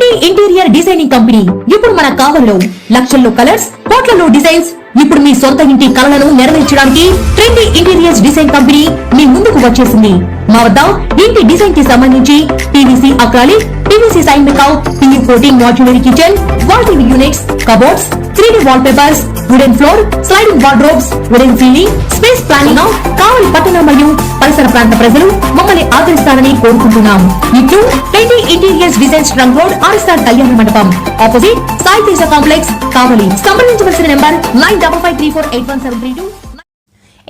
be trendy interior designing company. ఇప్పుడు మన కావల్లో లక్షల్లో కలర్స్ కోట్లలో డిజైన్స్. ఇప్పుడు మీ సొంత ఇంటి కలలను నెరవేర్చడానికి ట్రెండీ ఇంటీరియర్స్ డిజైన్ కంపెనీ మీ ముందుకు వచ్చేసింది. మా వద్ద ఇంటి డిజైన్కి సంబంధించి PVC acrylic PVC sign మేకౌట్ PU coating modular kitchen wall TV units cupboards three D wall papers wooden floor sliding wardrobes wooden ceiling space planning Kavali పట్టణ మరియు పరిసర ప్రాంత ప్రజలు మమ్మల్ని ఆదరిస్తారని కోరుకుంటున్నాం. ఇట్లు twenty interiors design trunk road star Kalyana Mandapam opposite Sai Teja complex Kavali సంప్రదించవలసిన number nine double five three four eight one seven three two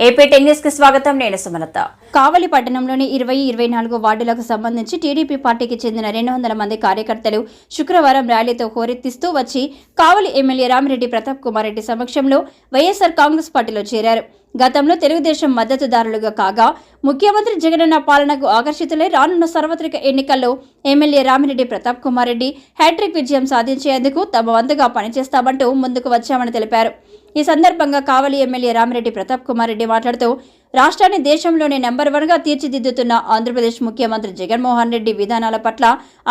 AP టెన్నిస్కి స్వాగతం. నేను సుమలత. కావలి పట్టణంలోని ఇరవై ఇరవై నాలుగు వార్డులకు సంబంధించి టీడీపీ పార్టీకి చెందిన రెండు వందల మంది కార్యకర్తలు శుక్రవారం ర్యాలీతో హోరెత్తిస్తూ వచ్చి కావలి ఎమ్మెల్యే రామిరెడ్డి ప్రతాప్ కుమార్ రెడ్డి సమక్షంలో వైఎస్ఆర్ కాంగ్రెస్ పార్టీలో చేరారు. గతంలో తెలుగుదేశం మద్దతుదారులుగా కాగా ముఖ్యమంత్రి జగనన్న పాలనకు ఆకర్షితులై రానున్న సార్వత్రిక ఎన్నికల్లో MLA Ramireddy Pratap Kumar Reddy hat trick విజయం సాధించేందుకు తమ వంతుగా పనిచేస్తామంటూ ముందుకు వచ్చామని తెలిపారు. ఈ సందర్భంగా కావలి ఎమ్మెల్యే రామిరెడ్డి ప్రతాప్ కుమార్ రెడ్డి మాట్లాడుతూ రాష్ట్రాన్ని దేశంలోనే నెంబర్ వన్గా తీర్చిదిద్దుతున్న ఆంధ్రప్రదేశ్ ముఖ్యమంత్రి జగన్మోహన్ రెడ్డి విధానాల పట్ల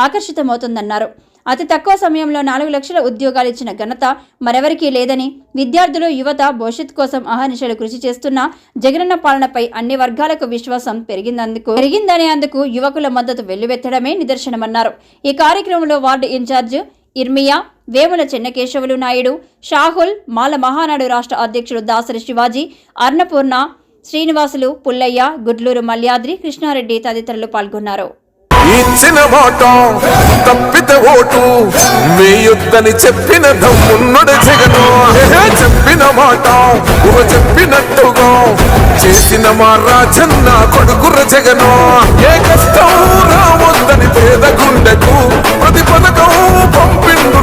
ఆకర్షితమవుతుందన్నారు. అతి తక్కువ సమయంలో నాలుగు లక్షల ఉద్యోగాలు ఇచ్చిన ఘనత మరెవరికీ లేదని విద్యార్థులు యువత భవిష్యత్ కోసం అహర్నిశలు కృషి చేస్తున్న జగనన్న పాలనపై అన్ని వర్గాలకు విశ్వాసం పెరిగిందందుకు పెరిగిందనే అందుకు యువకుల మద్దతు వెల్లువెత్తడమే నిదర్శనమన్నారు. ఈ కార్యక్రమంలో వార్డు ఇన్ఛార్జ్ ఇర్మియా వేముల చెన్నకేశవులు నాయుడు షాహుల్ మాల మహానాడు రాష్ట్ర అధ్యక్షుడు దాసరి శివాజీ అన్నపూర్ణ శ్రీనివాసులు పుల్లయ్య గుడ్లూరు మల్యాద్రి కృష్ణారెడ్డి తదితరులు పాల్గొన్నారు. ఇచ్చిన మాట తప్పిత ఓటు వేయొద్దని చెప్పిన దమ్మున్నడు జగను. చెప్పిన మాట ఊహ చెప్పినట్టుగా చేసిన మా రాజన్న కొడుకుర జగను. ఏ కష్టం రావద్దని పేద గుండెకు ప్రతి పథకం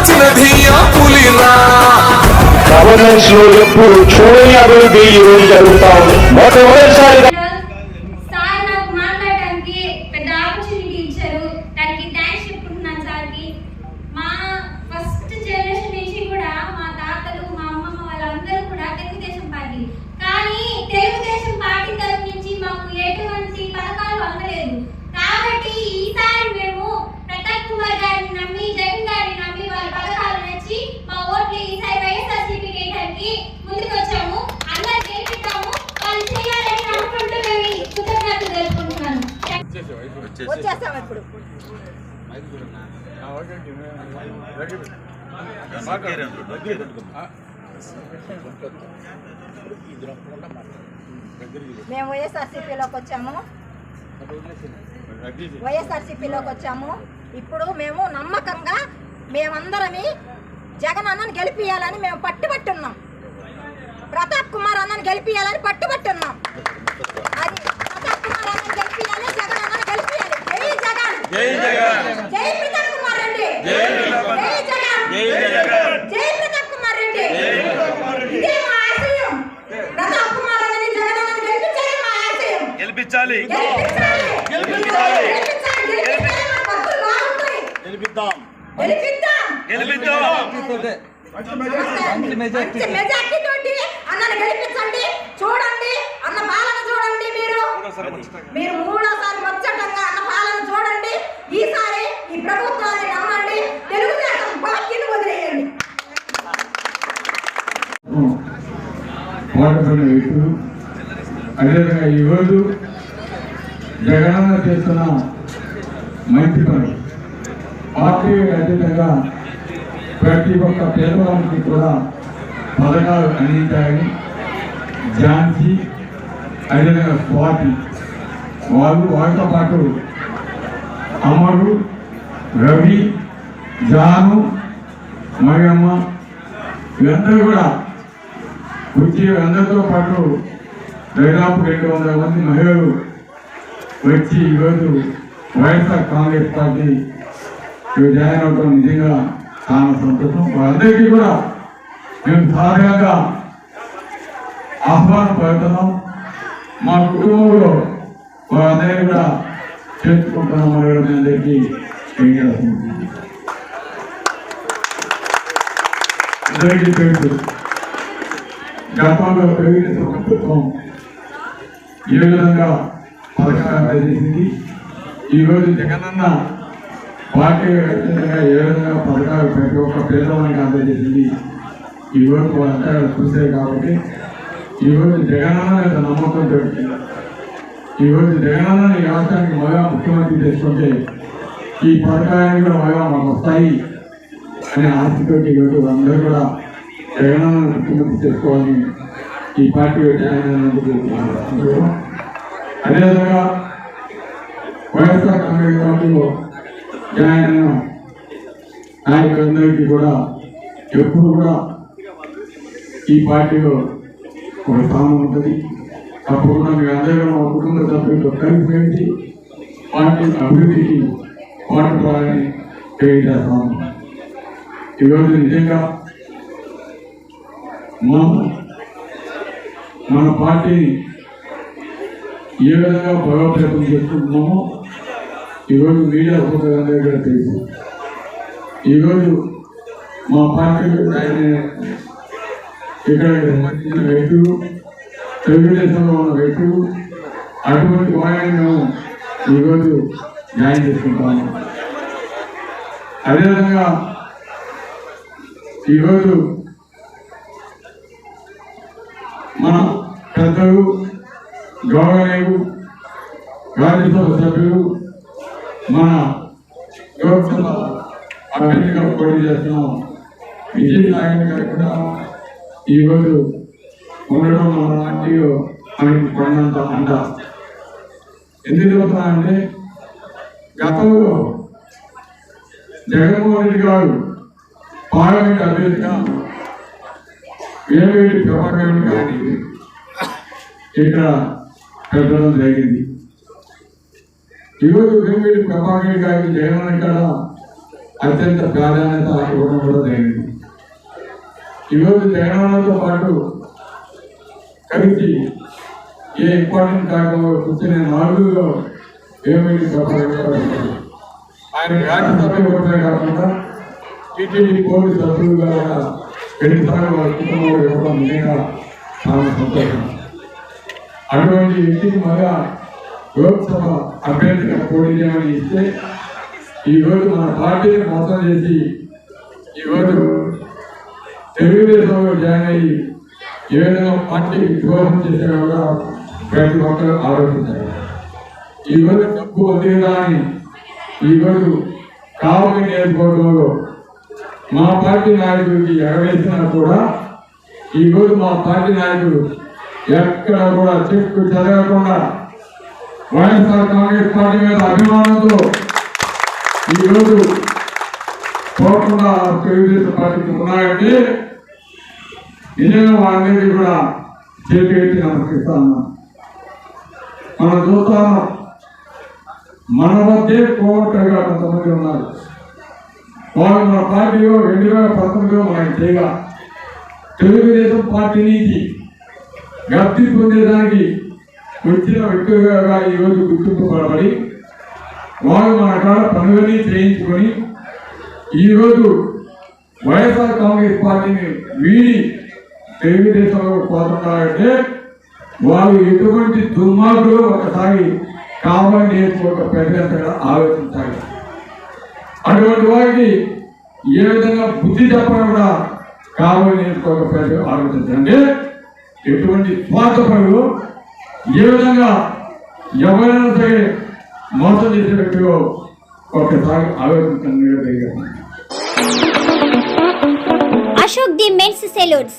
మార్చినది ఆ పులినా గవర్నెన్స్లో ఎప్పుడు చూడని అభివృద్ధి ఈ రోజు జరుగుతా ఉంది. మొట్టమొదటిసారిగా సార్ నాకు మాట్లాడడానికి పెద్ద ఆపర్చునిటీ ఇచ్చారు దానికి థ్యాంక్స్ చెప్పుకుంటున్నాను సార్కి మా ఫస్ట్ జనరేషన్ నుంచి కూడా మా తాతలు మా అమ్మమ్మ వాళ్ళందరూ కూడా తెలుగుదేశం పార్టీ కానీ తెలుగుదేశం పార్టీ తరఫు నుంచి మాకు ఎటువంటి పథకాలు అందలేదు కాబట్టి ఈసారి మేము ప్రతాప్ కుమార్ గారిని నమ్మి జగన్ గారిని నమ్మి వాళ్ళ పథకాలు నచ్చి మా ఓట్లు ఈసారి వైఎస్ఆర్సీపీ కేటానికి ముందుకు వచ్చాము అందరు గెలిపిస్తాము వాళ్ళు చేయాలని అనుకుంటూ మేము ఈ కృతజ్ఞతలు తెలుపుకుంటున్నాను వచ్చేస్తాం ఇప్పుడు. మేము వైఎస్ఆర్సీపీలోకి వచ్చాము. వైఎస్ఆర్సీపీలోకి వచ్చాము. ఇప్పుడు మేము నమ్మకంగా మేమందరమి జగన్ అన్నని గెలిపియాలని మేము పట్టుబట్టున్నాం. ప్రతాప్ కుమార్ అన్నని గెలిపియాలని పట్టుబట్టున్నాం. అది ప్రతాప్ కుమార్ అన్నని గెలిపియాలి జగన్ అన్నని గెలిపియాలి జై జగన్. జై ప్రతాప్ కుమార్ రెడ్డి. జై జగన్. జై ప్రతాప్ కుమార్ రెడ్డి. ఇదే మా ఆశయం. ప్రతాప్ కుమార్ అన్నని జగన్ గెలిపించాలి మా ఆశయం. గెలిపించాలి. గెలిపించాలి. గెలిపించాలి. గెలిపించాలి. గెలిపించాలి. మన భక్తులు బాగుంటాయి. గెలిపిద్దాం. గెలిపిద్దాం. గెలిపిద్దాం. మంచి మెజార్టీ. తోటి అన్నని గెలిపించండి. చూడండి. అన్న పాలన చూడండి మీరు. మీరు మూడోసారి ముచ్చటంగా అన్న ప్రభుత్వాలను చూడండి. ఈసారి ఈ ప్రభుత్వాన్ని నమ్మండి. తెలుగుదేశం పార్టీని వదిలేయండి. వాడుతున్న వ్యక్తులు అదేవిధంగా ఈరోజు జగనన్న చేస్తున్న మంచి పని. పార్టీ అతీతంగా ప్రతి ఒక్క పేదవానికి కూడా పథకాలు అందించాయని ఝాన్సీ అదేవిధంగా స్వాతి వాళ్ళు వాళ్ళతో పాటు అమరు రవి జాను మరియమ్మ వీరందరూ కూడా వచ్చి అందరితో పాటు దాదాపు రెండు వందల మంది మహిళలు వచ్చి ఈరోజు వైఎస్ఆర్ కాంగ్రెస్ పార్టీ జాయిన్ అవడం నిజంగా చాలా సంతోషం. వాళ్ళందరికీ కూడా మేము సాధారణంగా ఆహ్వానం పడుతున్నాం మా కుటుంబంలో వాళ్ళందరినీ కూడా చేర్చుకుంటున్నాం అడగడం మీ అందరికీ అందరికీ తెలుసు గతంలో ప్రభుత్వం ఏ విధంగా పథకాలు అందజేసింది? ఈరోజు జగనన్న పార్టీ ఏ విధంగా పథకాలు ప్రతి ఒక్క పేదవానికి అందజేసింది? ఈరోజు వాళ్ళంతా చూసే కాబట్టి ఈరోజు జగనన్న యొక్క నమ్మకం పెడుతుంది ఈరోజు తెలంగాణ ఈ రాష్ట్రానికి మగా ముఖ్యమంత్రి చేసుకుంటే ఈ పథకాన్ని కూడా మగా మాకు వస్తాయి అనే ఆస్తితో ఈరోజు అందరూ కూడా తెలంగాణ ముఖ్యమంత్రి చేసుకోవాలని ఈ పార్టీ అదేవిధంగా వైఎస్ఆర్ కాంగ్రెస్ పార్టీలో జాయిన్ అయిన నాయకులందరికీ కూడా ఎప్పుడు కూడా ఈ పార్టీలో ఒక స్థానం ఉంటుంది. అప్పుడు మీ అందరూ మా కుటుంబ సభ్యులతో కలిపి వెళ్ళి పార్టీ అభివృద్ధికి పాటుపడాలని తెలియజేస్తాము ఈరోజు నిజంగా మనం మన పార్టీని ఏ విధంగా బలోపేతం చేస్తున్నామో ఈరోజు మీడియా సోదరులందరూ కూడా తెలుసు. ఈరోజు మా పార్టీ ఇక్కడ సంబంధించిన వ్యక్తులు తెలుగుదేశంలో ఉన్న వ్యక్తులు అటువంటి వారిని మేము ఈరోజు న్యాయం చేసుకుంటాము. అదేవిధంగా ఈరోజు మన పెద్దలు గౌరవనీయులు రాజ్యసభ సభ్యులు మన లోక్సభ అభ్యర్థిగా పోటీ చేస్తున్నాం విజయ్ నారాయణ గారు కూడా ఈరోజు ఉండడం మన పార్టీలో ఆయనకు అంట. ఎందుకు చెబుతున్నానంటే గతంలో జగన్మోహన్ రెడ్డి గారు పార్లమెంట్ అభ్యర్థిగా వేవేడి ప్రభాకర్ గారిని ఇక్కడ పెట్టడం జరిగింది. ఈరోజు వేవేడి ప్రభాకర్ గారికి జగన్ ఇక్కడ అత్యంత ప్రాధాన్యత ఇవ్వడం కూడా జరిగింది. ఈరోజు జగనన్నతో పాటు కలిసి ఏ ఇంపార్టెంట్ కార్యక్రమంలో కూర్చునే నాలుగులో ఏమైంది ఆయన రాజ్యసభ ఇవ్వడమే కాకుండా టీటీడీ పోలీసు సభ్యులుగా కూడా రెండుసార్లు వాళ్ళ కుటుంబంలో ఇవ్వడం నిజంగా చాలా సంతోషం. అటువంటి వ్యక్తికి మళ్ళా లోక్సభ అభ్యర్థిగా పోటీ చేయమని ఇస్తే ఈరోజు మన పార్టీని మోసం చేసి ఈరోజు తెలుగుదేశంలో జాయిన్ అయ్యి ఏ విధంగా పార్టీకి ద్రోహం చేసే కూడా ప్రతి ఒక్కరు ఆలోచించారు ఈరోజు డబ్బు వదిలేదా అని ఈరోజు కావలి నియోజకవర్గంలో మా పార్టీ నాయకుడికి ఎగవేసినా కూడా ఈరోజు మా పార్టీ నాయకుడు ఎక్కడ కూడా చెక్కు చదవకుండా వైఎస్ఆర్ కాంగ్రెస్ పార్టీ మీద అభిమానంతో ఈరోజు పోకుండా తెలుగుదేశం పార్టీకి ఉన్నాయంటే నిజంగా వాళ్ళందరికీ కూడా చేతి ఎత్తి నమస్కరిస్తాను మనం చూస్తాము మన వద్దే కోవటగా కొంతమంది ఉన్నారు. వాళ్ళు మన పార్టీలో రెండు వేల పంతొమ్మిదిలో మనకి చేయగా తెలుగుదేశం పార్టీ నుంచి వ్యాప్తి పొందేదానికి వచ్చిన వ్యక్తులుగా ఈరోజు గుర్తింపబడబడి వాళ్ళు మన కాడ పనులని చేయించుకొని ఈరోజు వైఎస్ఆర్ కాంగ్రెస్ పార్టీని వీడి తెలుగుదేశంలో కోరుతున్నారంటే వాళ్ళు ఎటువంటి దుర్మార్గులు ఒకసారి కావాలి నేర్చుకోక ప్రజలంతగా ఆలోచించాలి. అటువంటి వారికి ఏ విధంగా బుద్ధి చెప్పడం కూడా కావాలి నేర్చుకోక ప్రజలు ఆలోచించండి. అంటే ఎటువంటి స్వార్థపరులు ఏ విధంగా ఎవరైనా సరే మోసం చేసే వ్యక్తిలో ఒకసారి ఆలోచించండి. Ashok the men's salons.